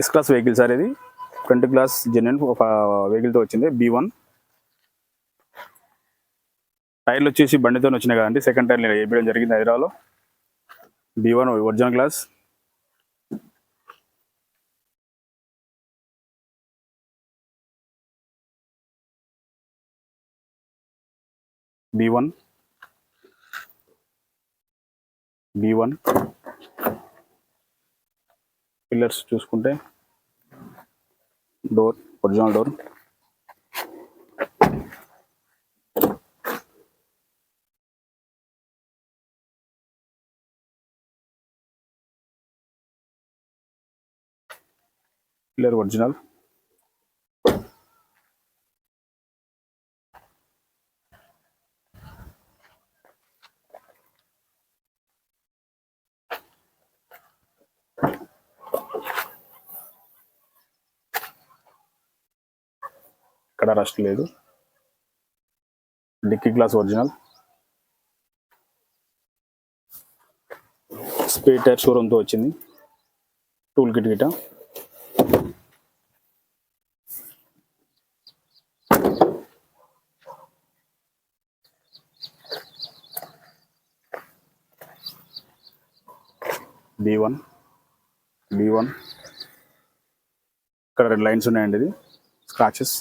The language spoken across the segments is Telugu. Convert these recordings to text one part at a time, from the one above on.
ఎస్ క్లాస్ వెహికల్ సార్ ఇది. ఫ్రంట్ క్లాస్ జెన్యున్ ఒక వెహికల్తో వచ్చింది బీ వన్ టైర్లు వచ్చేసి బండితో వచ్చినాయి కదండి. సెకండ్ టైర్ నేను వేయడం జరిగింది హైదరాబాద్లో. B one original class B one B one pillars చూసుకుంటే door original door. Pillar original. ఎక్కడ రస్ట్ లేదు. Dicky glass original speed tyre షోరూమ్తో వచ్చింది. టూల్ కిట్ గిట. బీ వన్ బీ వన్ ఇక్కడ రెండు లైన్స్ ఉన్నాయండి ఇది. స్క్రాచెస్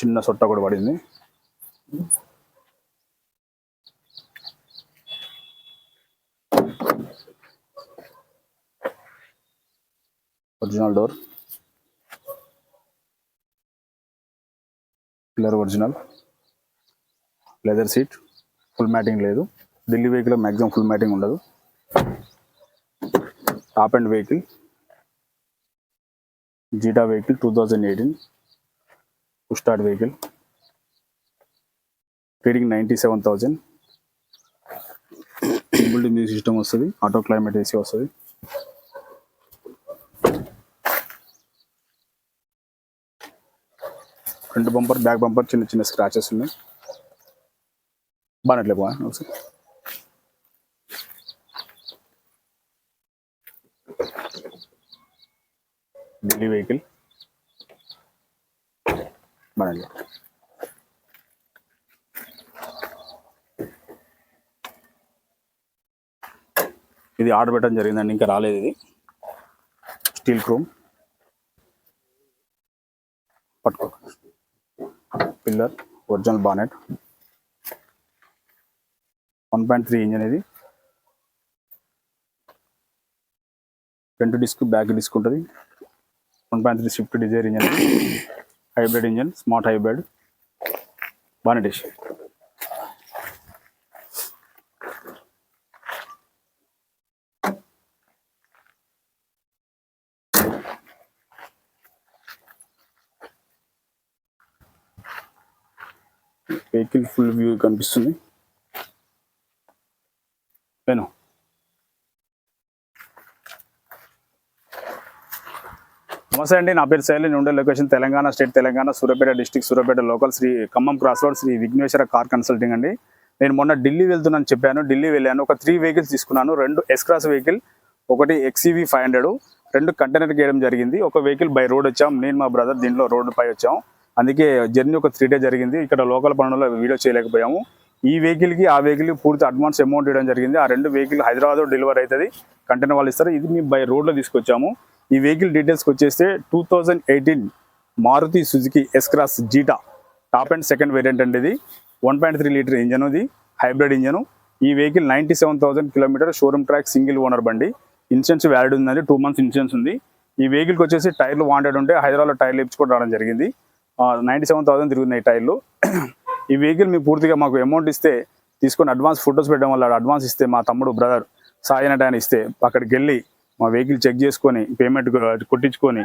చిన్న సొట్ట కూడా పడింది. Original door pillar original leather seat full matting లేదు. Delhi vehicle maximum full matting ఉండదు. Top and vehicle Zeta vehicle two thousand eighteen start vehicle reading ninety seven thousand music system వస్తుంది. ఆటో క్లైమేట్ ఏసీ వస్తుంది. ఫ్రంట్ బంపర్ బ్యాక్ బంపర్ చిన్న చిన్న స్క్రాచెస్ ఉన్నాయి. బాగానే బాగా ఒకసారి ఢిల్లీ వెహికల్ బాగానే ఇది ఆర్డర్ పెట్టడం జరిగిందండి ఇంకా రాలేదు ఇది. Steel chrome. పట్టుకో. Pillar original bonnet. One point three engine ఇది ఫ్రంట్ డిస్క్ బ్యాక్ డిస్క్ ఉంటుంది. One point three Swift Dzire engine hybrid engine smart hybrid bonnet vehicle full view కనిపిస్తుంది. నమస్తే అండి. నా పేరు శైలి. ఉండే location Telangana state Telangana Suryapet district Suryapet local Sri Khammam cross road Sri Vighneshwara car consulting అండి. నేను మొన్న ఢిల్లీ వెళ్తున్నాను చెప్పాను. ఢిల్లీ వెళ్ళాను. ఒక త్రీ వెహికల్స్ తీసుకున్నాను. రెండు ఎస్ క్రాస్ వెహికల్ ఒకటి ఎక్సీవీ ఫైవ్ హండ్రెడ్ రెండు కంటైనర్ వేయడం జరిగింది. ఒక వెహికల్ బై రోడ్ వచ్చాం. నేను మా బ్రదర్ దీంట్లో రోడ్డుపై వచ్చాం. అందుకే జర్నీ ఒక త్రీ డే జరిగింది. ఇక్కడ లోకల్ పనుల్లో వీడియో చేయలేకపోయాము. ఈ వెహికల్కి ఆ వెహికల్ పూర్తి అడ్వాన్స్ అమౌంట్ ఇవ్వడం జరిగింది. ఆ రెండు వెహికల్ హైదరాబాద్ డెలివరీ అవుతుంది. కంటైనర్ వాళ్ళు ఇస్తారు. ఇది మేము బై రోడ్లో తీసుకొచ్చాము. ఈ వెహికల్ డీటెయిల్స్కి వచ్చేస్తే two thousand eighteen Maruti Suzuki S cross Zeta top and second variant అండి ఇది. One point three litre engine ఇది హైబ్రిడ్ ఇంజన్ ఈ vehicle ninety seven thousand kilometre showroom track single owner బండి. ఇన్సూరెన్స్ వ్యాలిడ్ ఉందండి టూ మంత్స్ ఇన్సూరెన్స్ ఉంది. ఈ వెహికల్కి వచ్చేసి టైర్లు వాంటెడ్ ఉంటే హైదరాబాద్లో టైర్లు ఇప్పించుకొని రావడం జరిగింది. నైంటీ సెవెన్ థౌసండ్ తిరుగుతున్నాయి టైర్లు. ఈ వెహికల్ మీ పూర్తిగా మాకు అమౌంట్ ఇస్తే తీసుకొని అడ్వాన్స్ ఫొటోస్ పెట్టడం వల్ల అడ్వాన్స్ ఇస్తే మా తమ్ముడు బ్రదర్ సాయి అనే ఆయన ఇస్తే అక్కడికి వెళ్ళి మా వెహికల్ చెక్ చేసుకొని పేమెంట్ కొట్టించుకొని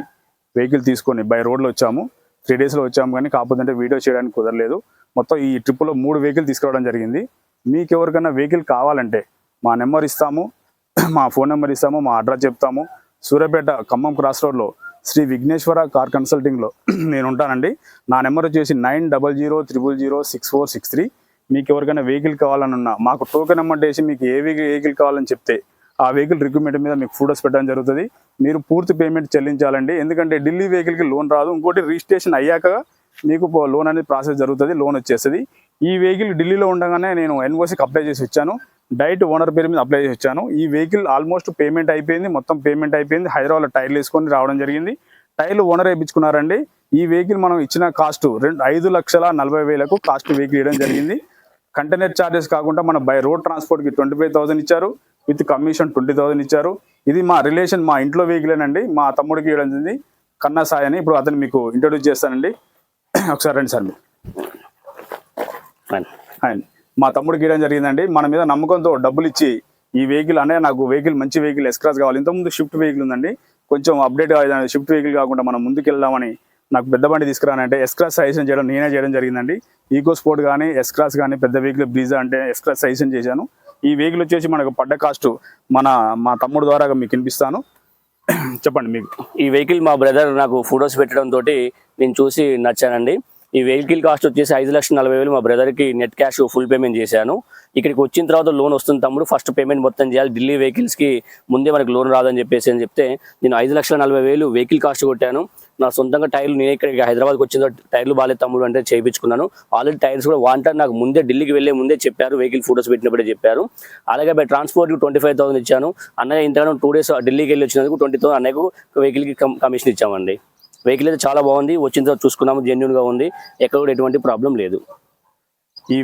వెహికల్ తీసుకొని బై రోడ్లో వచ్చాము. త్రీ డేస్లో వచ్చాము కానీ కాకపోతే వీడియో చేయడానికి కుదరలేదు. మొత్తం ఈ ట్రిప్లో మూడు వెహికల్ తీసుకురావడం జరిగింది. మీకు ఎవరికైనా వెహికల్ కావాలంటే మా నెంబర్ ఇస్తాము మా ఫోన్ నెంబర్ ఇస్తాము మా అడ్రస్ చెప్తాము. సూర్యాపేట ఖమ్మం క్రాస్ రోడ్లో శ్రీ విఘ్నేశ్వర కార్ కన్సల్టింగ్లో నేను ఉంటానండి. నా నెంబర్ వచ్చేసి nine double zero triple zero six four six three మీకు ఎవరికైనా వెహికల్ కావాలనున్నా మాకు టోకెన్ నెంబర్ వేసి మీకు ఏ వెహికల్ కావాలని చెప్తే ఆ వెహికల్ రిక్రూట్మెంట్ మీద మీకు ఫోటోస్ పెట్టడం జరుగుతుంది. మీరు పూర్తి పేమెంట్ చెల్లించాలండి. ఎందుకంటే ఢిల్లీ వెహికల్కి లోన్ రాదు. ఇంకోటి రిజిస్ట్రేషన్ అయ్యాక మీకు లోన్ అనేది ప్రాసెస్ జరుగుతుంది. లోన్ వచ్చేస్తుంది. ఈ వెహికల్ ఢిల్లీలో ఉండగానే నేను ఎన్ఓసికి అప్లై చేసి వచ్చాను. డైరెక్ట్ ఓనర్ పేరు మీద అప్లై చేసి వచ్చాను. ఈ వెహికల్ ఆల్మోస్ట్ పేమెంట్ అయిపోయింది. మొత్తం పేమెంట్ అయిపోయింది. హైదరాబాద్లో టైర్లు వేసుకొని రావడం జరిగింది. టైర్లు ఓనర్ వేయించుకున్నారండి ఈ వెహికల్ మనం ఇచ్చిన కాస్ట్ రెండు ఐదు లక్షల నలభై వేలకు కాస్ట్ వెహికల్ ఇవ్వడం జరిగింది. కంటైనర్ ఛార్జెస్ కాకుండా మన బై రోడ్ ట్రాన్స్పోర్ట్కి ట్వంటీ ఫైవ్ థౌసండ్ ఇచ్చారు. విత్ కమిషన్ ట్వంటీ థౌసండ్ ఇచ్చారు. ఇది మా రిలేషన్ మా ఇంట్లో వెహికలేనండి మా తమ్ముడికి ఇవ్వడం జరిగింది. కన్నా సాయి అని ఇప్పుడు అతను మీకు ఇంట్రొడ్యూస్ చేస్తానండి. ఒకసారి రండి సార్. మీరు మా తమ్ముడికి ఇవ్వడం జరిగిందండి. మన మీద నమ్మకంతో డబ్బులు ఇచ్చి ఈ వెహికల్ అనే నాకు వెహికల్ మంచి వెహికల్ ఎక్స్క్రాస్ కావాలి. ఇంతకుముందు షిఫ్ట్ వెహికల్ ఉందండి. కొంచెం అప్డేట్ షిఫ్ట్ వెహికల్ కాకుండా మనం ముందుకు వెళ్దామని నాకు పెద్ద బండి తీసుకురానంటే ఎక్స్క్రాస్ సజెషన్ చేయడం నేనే చేయడం జరిగిందండి. ఈకో స్పోర్ట్ కానీ ఎక్స్క్రాస్ కానీ పెద్ద వెహికల్ బ్రీజా అంటే ఎక్స్క్రాస్ సజెషన్ చేశాను. ఈ వెహికల్ వచ్చేసి మనకు పడ్డ కాస్ట్ మన మా తమ్ముడు ద్వారా మీకు వినిపిస్తాను. చెప్పండి మీకు. ఈ వెహికల్ మా బ్రదర్ నాకు ఫొటోస్ పెట్టడం తోటి నేను చూసి నచ్చానండి. ఈ వెహికల్ కాస్ట్ వచ్చేసి ఐదు లక్షల నలభై వేలు. మా బ్రదర్కి నెట్ క్యాష్ ఫుల్ పేమెంట్ చేశాను. ఇక్కడికి వచ్చిన తర్వాత లోన్ వస్తుంది తమ్ముడు. ఫస్ట్ పేమెంట్ మొత్తం చేయాలి. ఢిల్లీ వెహికల్స్కి ముందే మనకి లోన్ రాదని చెప్పేసి అని చెప్తే నేను ఐదు లక్షల నలభై వేలు వెహికల్ కాస్ట్ కొట్టాను. నా సొంతంగా టైర్లు నేను ఇక్కడ హైదరాబాద్కి వచ్చిన టైర్లు బాగాలేదు తమ్ముడు అంటే చేయించుకున్నాను. ఆల్రెడీ టైర్స్ కూడా వాంటర్ నాకు ముందే ఢిల్లీకి వెళ్ళే ముందే చెప్పారు. వెహికల్ ఫోటోస్ పెట్టినప్పుడే చెప్పారు. అలాగే బై ట్రాన్స్పోర్ట్కి ట్వంటీ ఫైవ్ థౌసండ్ ఇచ్చాను. అన్నయ్య ఇంతగానో టూ డేస్ ఢిల్లీకి వెళ్ళి వచ్చినందుకు ట్వంటీ థౌసండ్ అన్నయ్యకు వెహికల్కి కమిషన్ ఇచ్చామండి. వెహికల్ అయితే చాలా బాగుంది. వచ్చిన తర్వాత చూసుకున్నాము జెన్యున్గా ఉంది. ఎక్కడ కూడా ఎటువంటి ప్రాబ్లం లేదు. ఈ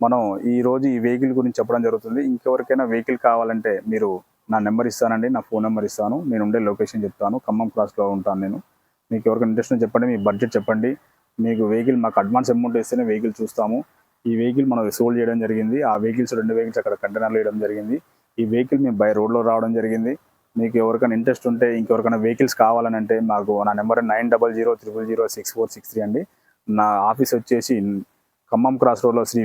మనం ఈ రోజు ఈ వెహికల్ గురించి చెప్పడం జరుగుతుంది. ఇంకెవరికైనా వెహికల్ కావాలంటే మీరు నా నెంబర్ ఇస్తానండి నా ఫోన్ నెంబర్ ఇస్తాను. నేను ఉండే లొకేషన్ చెప్తాను. ఖమ్మం క్రాస్లో ఉంటాను నేను. మీకు ఎవరికైనా ఇంట్రెస్ట్ చెప్పండి మీ బడ్జెట్ చెప్పండి. మీకు వెహికల్ మాకు అడ్వాన్స్ అమౌంట్ ఇస్తేనే వెహికల్ చూస్తాము. ఈ వెహికల్ మనం సోల్డ్ చేయడం జరిగింది. ఆ వెహికల్స్ రెండు వెహికల్స్ అక్కడ కంటైనర్లు వేయడం జరిగింది. ఈ వెహికల్ మేము బై రోడ్లో రావడం జరిగింది. మీకు ఎవరికైనా ఇంట్రెస్ట్ ఉంటే ఇంకెవరికైనా వెహికల్స్ కావాలని అంటే మాకు నా number nine double zero triple zero six four six three అండి. నా ఆఫీస్ వచ్చేసి ఖమ్మం క్రాస్ రోడ్లో శ్రీ